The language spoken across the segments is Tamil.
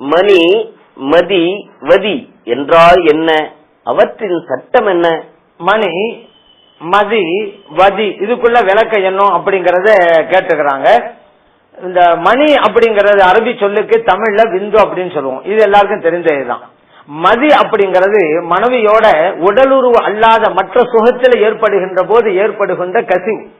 மணி மதி வதி. என்றால் என்ன? அவற்றின் சட்டம் என்ன? மணி மதி வதி. இதுக்குள்ள விளக்க என்ன அப்படிங்கறத கேட்டுக்கிறாங்க. இந்த மணி அப்படிங்கறது அரபி சொல்லுக்கு தமிழ்ல விந்து அப்படின்னு சொல்லுவோம். இது எல்லாருக்கும் தெரிஞ்சதுதான். மதி அப்படிங்கிறது மனைவியோட உடலுறவு அல்லாத மற்ற சுகத்தில் ஏற்படுகின்ற போது ஏற்படுகின்ற கசிவு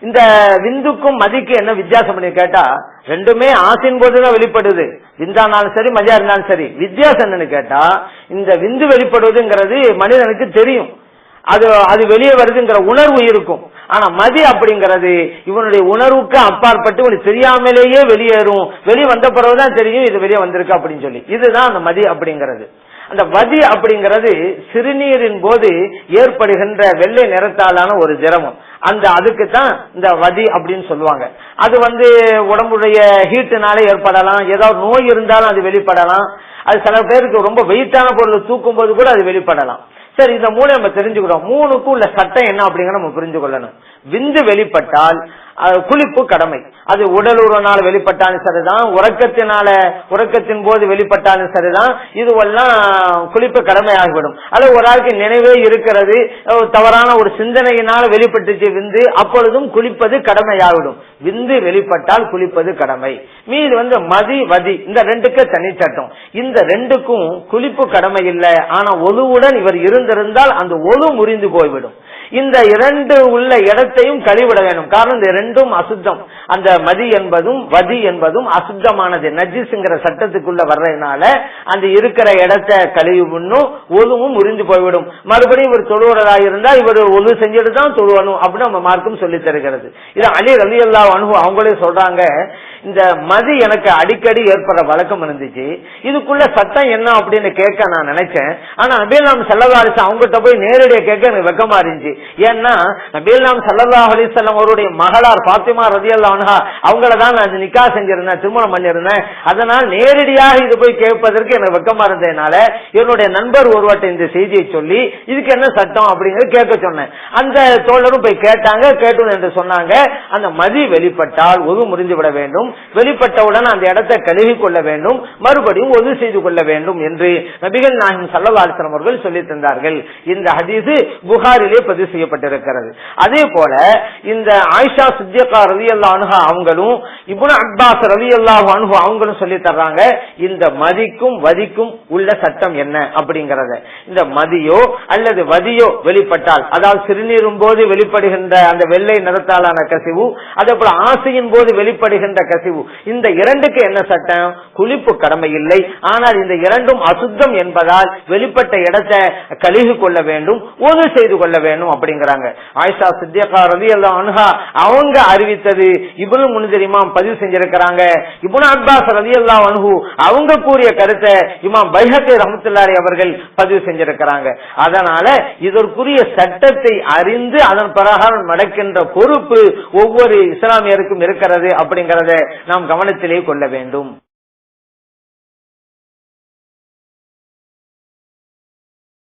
இந்த விந்துக்கும் மதிக்கும் என்ன வித்தியாசம் பண்ணி கேட்டா ரெண்டுமே ஆசின் போதுதான் வெளிப்படுது. விந்தானாலும் சரி மதியா இருந்தாலும் சரி. வித்தியாசம் என்னன்னு கேட்டா இந்த விந்து வெளிப்படுவதுங்கிறது மனிதனுக்கு தெரியும். அது அது வெளியே வருதுங்கிற உணர்வு இருக்கும். ஆனா மதி அப்படிங்கிறது இவனுடைய உணர்வுக்கு அப்பாற்பட்டு இவனுக்கு தெரியாமலேயே வெளியேறும். வெளியே வந்த பிறகுதான் தெரியும் இது வெளியே வந்திருக்கு அப்படின்னு சொல்லி. இதுதான் அந்த மதி அப்படிங்கிறது. அந்த வதி அப்படிங்கிறது சிறுநீரின் போது ஏற்படுகின்ற வெள்ளை நிறத்தாலான ஒரு திரவம். அந்த அதுக்கு தான் இந்த வதி அப்படின்னு சொல்லுவாங்க. அது வந்து உடம்புடைய ஹீட்டுனால ஏற்படலாம். ஏதாவது நோய் இருந்தாலும் அது வெளிப்படலாம். அது சில பேருக்கு ரொம்ப வெயிட்டான பொருளை தூக்கும் போது கூட அது வெளிப்படலாம். சரி இந்த மூணு நம்ம தெரிஞ்சுக்கிறோம். மூணுக்கும் உள்ள சட்டம் என்ன அப்படிங்கிற நம்ம புரிஞ்சு கொள்ளணும் விந்து வெளிப்பட்டால் குளிப்பு கடமை. அது உடல் உறவினால வெளிப்பட்டாலும் சரிதான் உறக்கத்தினால உறக்கத்தின் போது வெளிப்பட்டாலும் சரிதான். இதுவெல்லாம் குளிப்பு கடமையாகிவிடும். அது ஒரு ஆளுக்கு நினைவே இருக்கிறது தவறான ஒரு சிந்தனையினால வெளிப்பட்டுச்சு விந்து அப்பொழுதும் குளிப்பது கடமையாகிவிடும். விந்து வெளிப்பட்டால் குளிப்பது கடமை. மீது வந்து மதி வதி இந்த ரெண்டுக்கு தனிச்சட்டம். இந்த ரெண்டுக்கும் குளிப்பு கடமை இல்லை. ஆனா ஒழுவுடன் இவர் இருந்திருந்தால் அந்த ஒழு முறிந்து போய்விடும். இந்த இரண்டு உள்ள இடத்தையும் கழிவிட வேண்டும். காரணம் இந்த ரெண்டும் அசுத்தம். அந்த மதி என்பதும் வதி என்பதும் அசுத்தமானது. நஜிஸ்ங்கிற சட்டத்துக்குள்ள வர்றதுனால அந்த இருக்கிற இடத்தை கழிவுன்னும் முன்னும் ஒழுவும் முறிந்து போய்விடும். மறுபடியும் இவர் தொழுவதா இருந்தா இவர் ஒது செஞ்சுட்டு தான் தொழுவணும் அப்படின்னு நம்ம மார்க்கும் சொல்லி தருகிறது. இது அலி ரலி அல்லா அனுபவம் அவங்களே சொல்றாங்க இந்த மதி எனக்கு அடிக்கடி ஏற்படுற வழக்கம் இருந்துச்சு. இதுக்குள்ள சட்டம் என்ன அப்படின்னு கேட்க நான் நினைச்சேன். ஆனா நபீல் நாம் சல்லா அவங்ககிட்ட போய் நேரடியாக கேட்க எனக்கு வெக்கமா இருந்துச்சு. ஏன்னா நபீல் நாம் செல்லதா அலிசல்லம் அவருடைய மகளார் பாத்திமா ரதியல்லா அன்ஹா அவங்கள தான் நான் நிக்கா செஞ்சிருந்தேன் திருமணம் பண்ணிருந்தேன். அதனால் நேரடியாக இது போய் கேட்பதற்கு எனக்கு வெக்கமா இருந்ததுனால என்னுடைய நண்பர் ஒருவட்ட இந்த செய்தியை சொல்லி இதுக்கு என்ன சட்டம் அப்படிங்கிறது கேட்க சொன்னேன். அந்த தோழரும் போய் கேட்டாங்க கேட்டோம் என்று சொன்னாங்க. அந்த மதி வெளிப்பட்டால் ஒது முறிந்து விட வேண்டும் வெளிப்பட்டவுடன் அந்த இடத்தை கழுவி கொள்ள வேண்டும். மறுபடியும் ஒது செய்து கொள்ள வேண்டும் என்று நபிகள் நாயகம் சல்லவாசனம் அவர்கள் சொல்லி தந்தார்கள். இந்த ஹதீஸ் புகாரிலே பதிவு செய்யப்பட்டிருக்கிறது. அதே போல இந்த ஆயிஷா சித்தியக்கா ரவி அல்லா அனுகா அவங்களும் இப்னு அப்பாஸ் ரவி அல்லாஹ் அனுகு அவங்களும் சொல்லி தர்றாங்க இந்த மதிக்கும் வதிக்கும் உள்ள சட்டம் என்ன அப்படிங்கறத. இந்த மதியோ அல்லது வதியோ வெளிப்பட்டால் அதாவது சிறுநீரும் போது வெளிப்படுகின்ற அந்த வெள்ளை நிறத்தாலான கசிவு அதே போல ஆசையின் போது வெளிப்படுகின்ற கசிவு இந்த இரண்டுக்கு என்ன சட்டம்? குளிப்பு கடமை இல்லை. ஆனால் இந்த இரண்டும் அசுத்தம் என்பதால் வெளிப்பட்ட இடத்தை கழுகு கொள்ள வேண்டும் ஒது செய்து கொள்ள வேண்டும் அப்படிங்கிறாங்க. ஆயிஷா சித்தியக்கா ரவி அல்லா அனுகா அவங்க அறிவித்தது இவனு முன்தெரிமாம் பதிவு செஞ்சிருக்கிறாங்க. இபுன் அப்பாஸ் ரதி அல்லா அனுகு அவங்க கூறிய கருத்தை இமாம் பைஹத்தை ரஹமத்துல்லாரி அவர்கள் பதிவு செஞ்சிருக்கிறாங்க. அதனால இதற்குரிய சட்டத்தை அறிந்து அதன் பிரகாரம் நடக்கின்ற பொறுப்பு ஒவ்வொரு இஸ்லாமியருக்கும் இருக்கிறது அப்படிங்கறத நாம் கவனத்திலே கொள்ள வேண்டும்.